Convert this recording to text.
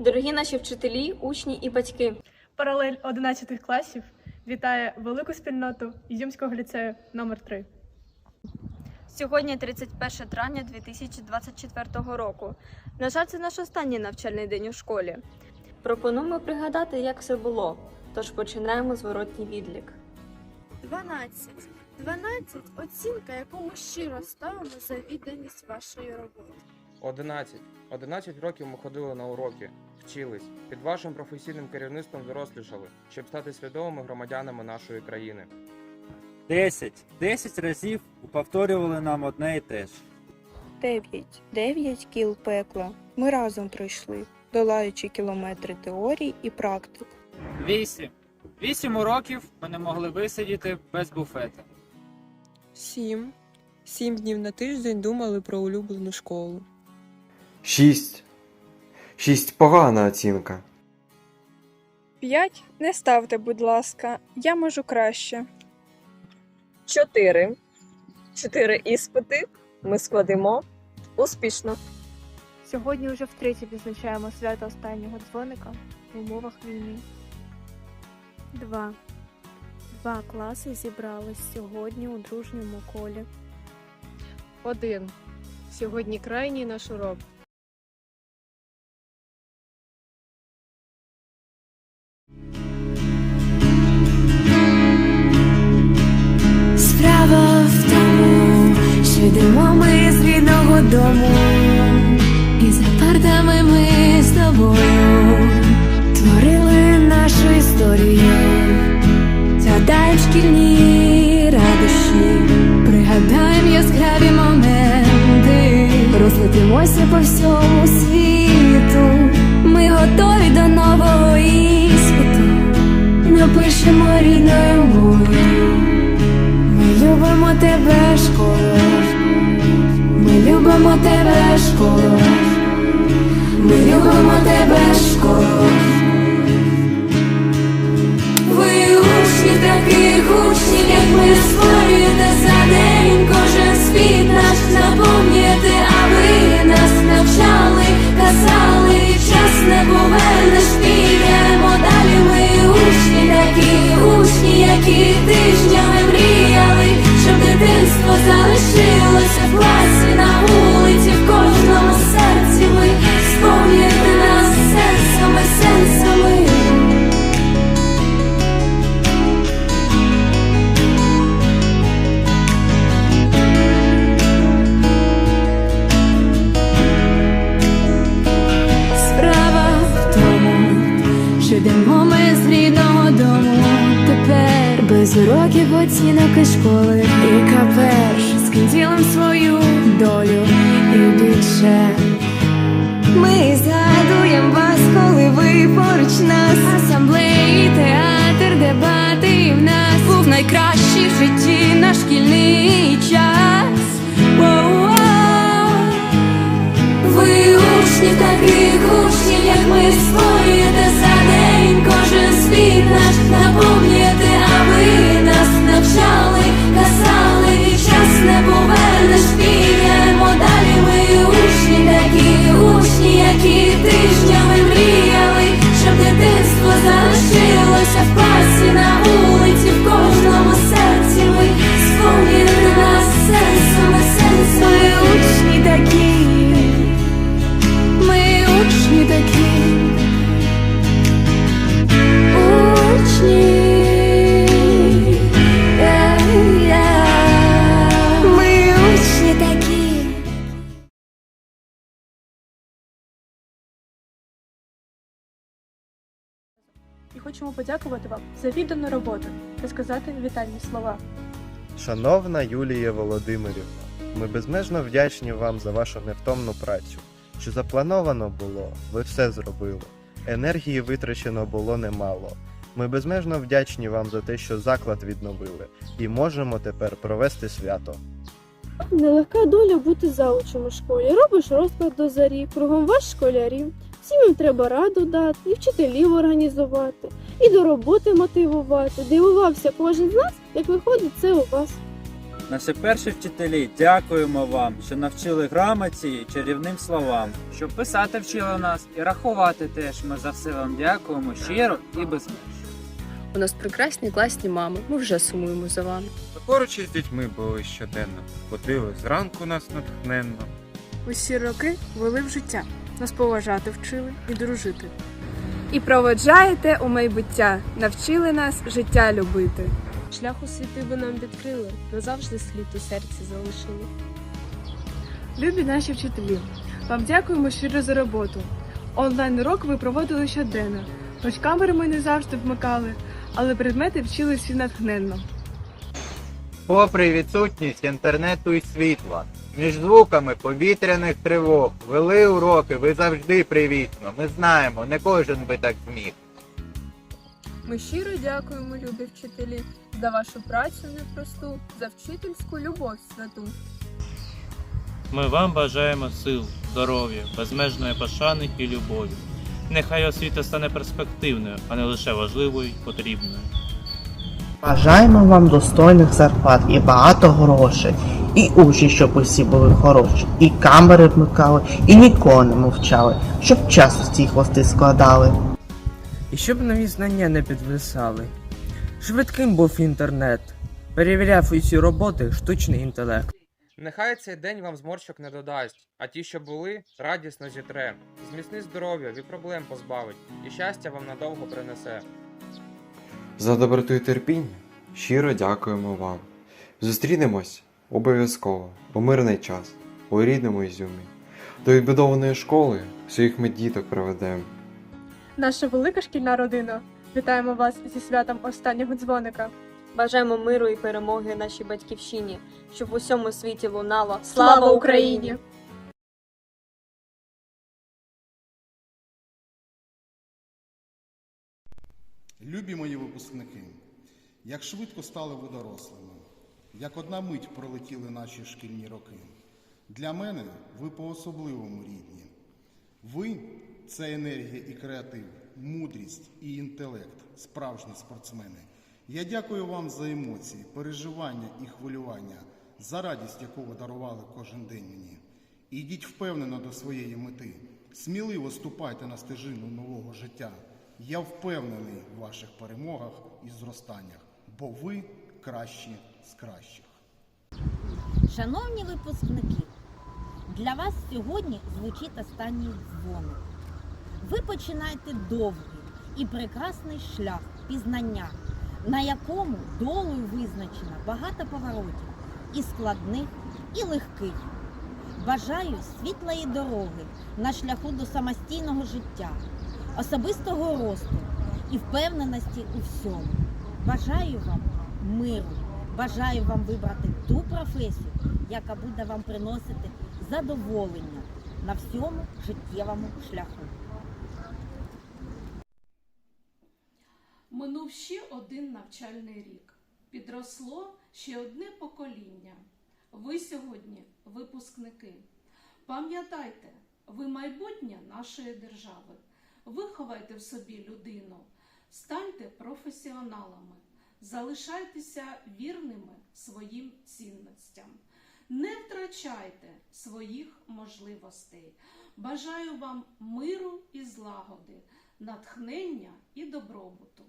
Дорогі наші вчителі, учні і батьки. Паралель 11 класів вітає велику спільноту Ізюмського ліцею номер 3 Сьогодні 31 травня 2024 року. На жаль, це наш останній навчальний день у школі. Пропонуємо пригадати, як все було. Тож починаємо зворотній відлік. 12. 12 – оцінка, яку ми щиро ставимо за відданість вашої роботи. 11. 11 років ми ходили на уроки, вчились, під вашим професійним керівництвом дорослішали, щоб стати свідомими громадянами нашої країни. 10. 10 разів повторювали нам одне і те ж. Дев'ять. Дев'ять кіл пекла. Ми разом пройшли, долаючи кілометри теорій і практик. Вісім. Вісім уроків ми не могли висидіти без буфета. Сім. Сім днів на тиждень думали про улюблену школу. Шість. Шість погана оцінка. П'ять. Не ставте, будь ласка, я можу краще. Чотири. Чотири іспити ми складемо успішно. Сьогодні вже втретє відзначаємо свято останнього дзвоника в умовах війни. Два. Два класи зібрались сьогодні у дружньому колі. Один. Сьогодні крайній наш урок. За ми з тобою творили нашу історію, згадаєм шкільні радощі, пригадаєм яскраві моменти, розлетимося по всьому світу. Ми готові до нового іспиту, напишемо рідною мовою. Ми любимо тебе, школа. Ми любимо тебе, школа. Ми любимо тебе, школа. Ви учні таких учнів, як ми створюєте за день кожен світ наш наповнюєте, а ви нас навчали, казали, час не повернеш, підемо далі. Ми учні такі, учні, які тижнями оцінок і школи. І каперш з ким свою долю і більше. Ми згадуємо вас, коли ви поруч нас. Асамблеї, театр, дебати і в нас був найкращий в житті наш шкільний час. Воу-воу. Ви учні таких учнів, як ми створюєте хочемо подякувати вам за віддану роботу та сказати вітальні слова. Шановна Юлія Володимирівна, ми безмежно вдячні вам за вашу невтомну працю. Що заплановано було, ви все зробили. Енергії витрачено було немало. Ми безмежно вдячні вам за те, що заклад відновили, і можемо тепер провести свято. Нелегка доля бути заучим у школі. Робиш розклад до зарі, кругом вас школярів. Всім їм треба раду дати, і вчителів організувати, і до роботи мотивувати. Дивувався кожен з нас, як виходить це у вас. Наші перші вчителі, дякуємо вам, що навчили грамоті і чарівним словам. Щоб писати вчили нас і рахувати теж. Ми за все вам дякуємо щиро і без меж. У нас прекрасні класні мами. Ми вже сумуємо за вами. Ми поруч із дітьми були щоденно, ходили зранку нас натхненно. Усі роки вели в життя, нас поважати вчили і дружити. І проводжаєте у майбуття, навчили нас життя любити. Шлях у світи ви нам відкрили, назавжди слід у серці залишили. Любі наші вчителі, вам дякуємо щиро за роботу. Онлайн урок ви проводили щоденно. Хоч камери ми не завжди вмикали, але предмети вчили всі натхненно. Попри відсутність інтернету і світла, між звуками повітряних тривог, вели уроки, ви завжди привітно. Ми знаємо, не кожен би так зміг. Ми щиро дякуємо, любі вчителі, за вашу працю непросту, за вчительську любов святу. Ми вам бажаємо сил, здоров'я, безмежної пошани і любові. Нехай освіта стане перспективною, а не лише важливою й потрібною. Бажаємо вам достойних зарплат і багато грошей, і учні, щоб усі були хороші, і камери вмикали, і нікого не мовчали, щоб час усі хвости складали. І щоб нові знання не підвисали. Швидким був інтернет. Перевіряв усі роботи штучний інтелект. Нехай цей день вам зморщок не додасть, а ті, що були, радісно зітре. Зміцни здоров'я, від проблем позбавить, і щастя вам надовго принесе. За доброту і терпіння щиро дякуємо вам. Зустрінемось обов'язково у мирний час у рідному Ізюмі. До відбудованої школи своїх ми діток проведемо. Наша велика шкільна родина. Вітаємо вас зі святом останнього дзвоника. Бажаємо миру і перемоги нашій батьківщині, щоб в усьому світі лунало Слава Україні! Любі мої випускники, як швидко стали ви дорослими, як одна мить пролетіли наші шкільні роки. Для мене ви по-особливому рідні. Ви це енергія і креатив, мудрість і інтелект, справжні спортсмени. Я дякую вам за емоції, переживання і хвилювання, за радість, яку ви дарували кожен день мені. Ідіть впевнено до своєї мети, сміливо ступайте на стежину нового життя. Я впевнений в ваших перемогах і зростаннях, бо ви кращі з кращих. Шановні випускники, для вас сьогодні звучить останній дзвоник. Ви починаєте довгий і прекрасний шлях пізнання, на якому долею визначено багато поворотів і складних, і легких. Бажаю світлої дороги на шляху до самостійного життя, особистого росту і впевненості у всьому. Бажаю вам миру, бажаю вам вибрати ту професію, яка буде вам приносити задоволення на всьому життєвому шляху. Минув ще один навчальний рік. Підросло ще одне покоління. Ви сьогодні випускники. Пам'ятайте, ви майбутнє нашої держави. Виховайте в собі людину, станьте професіоналами, залишайтеся вірними своїм цінностям. Не втрачайте своїх можливостей. Бажаю вам миру і злагоди, натхнення і добробуту.